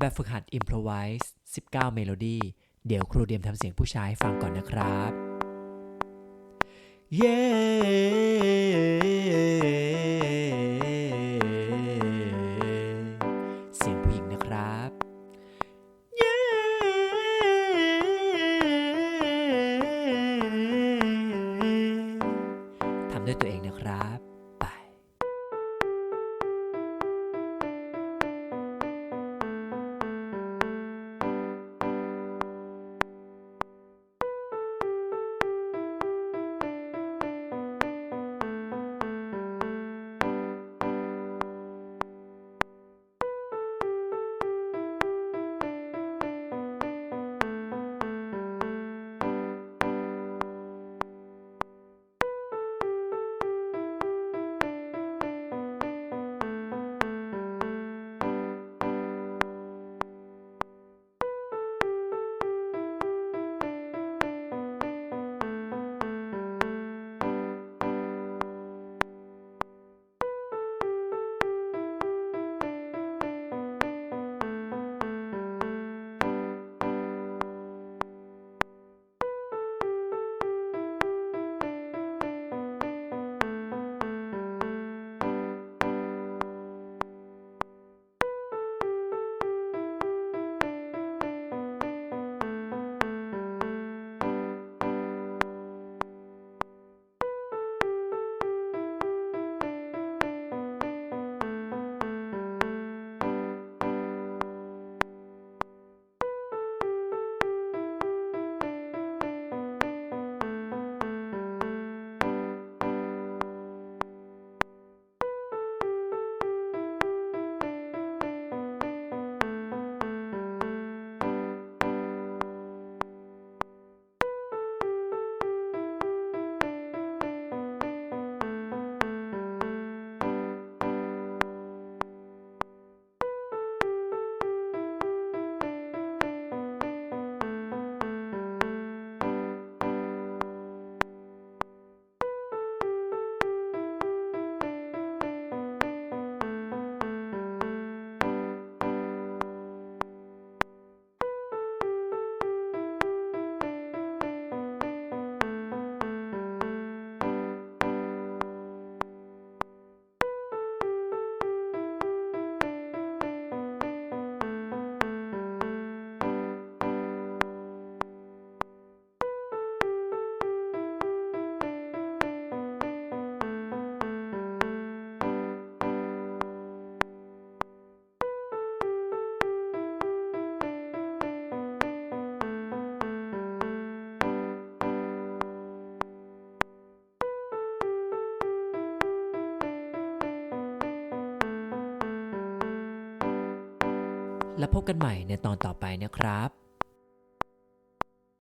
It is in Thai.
แบบฝึกหัด Improvise 19เมโลดี้เดี๋ยวครูเดียมทำเสียงผู้ชายให้ฟังก่อนนะครับเแล้วพบกันใหม่ในตอนต่อไปนะครับ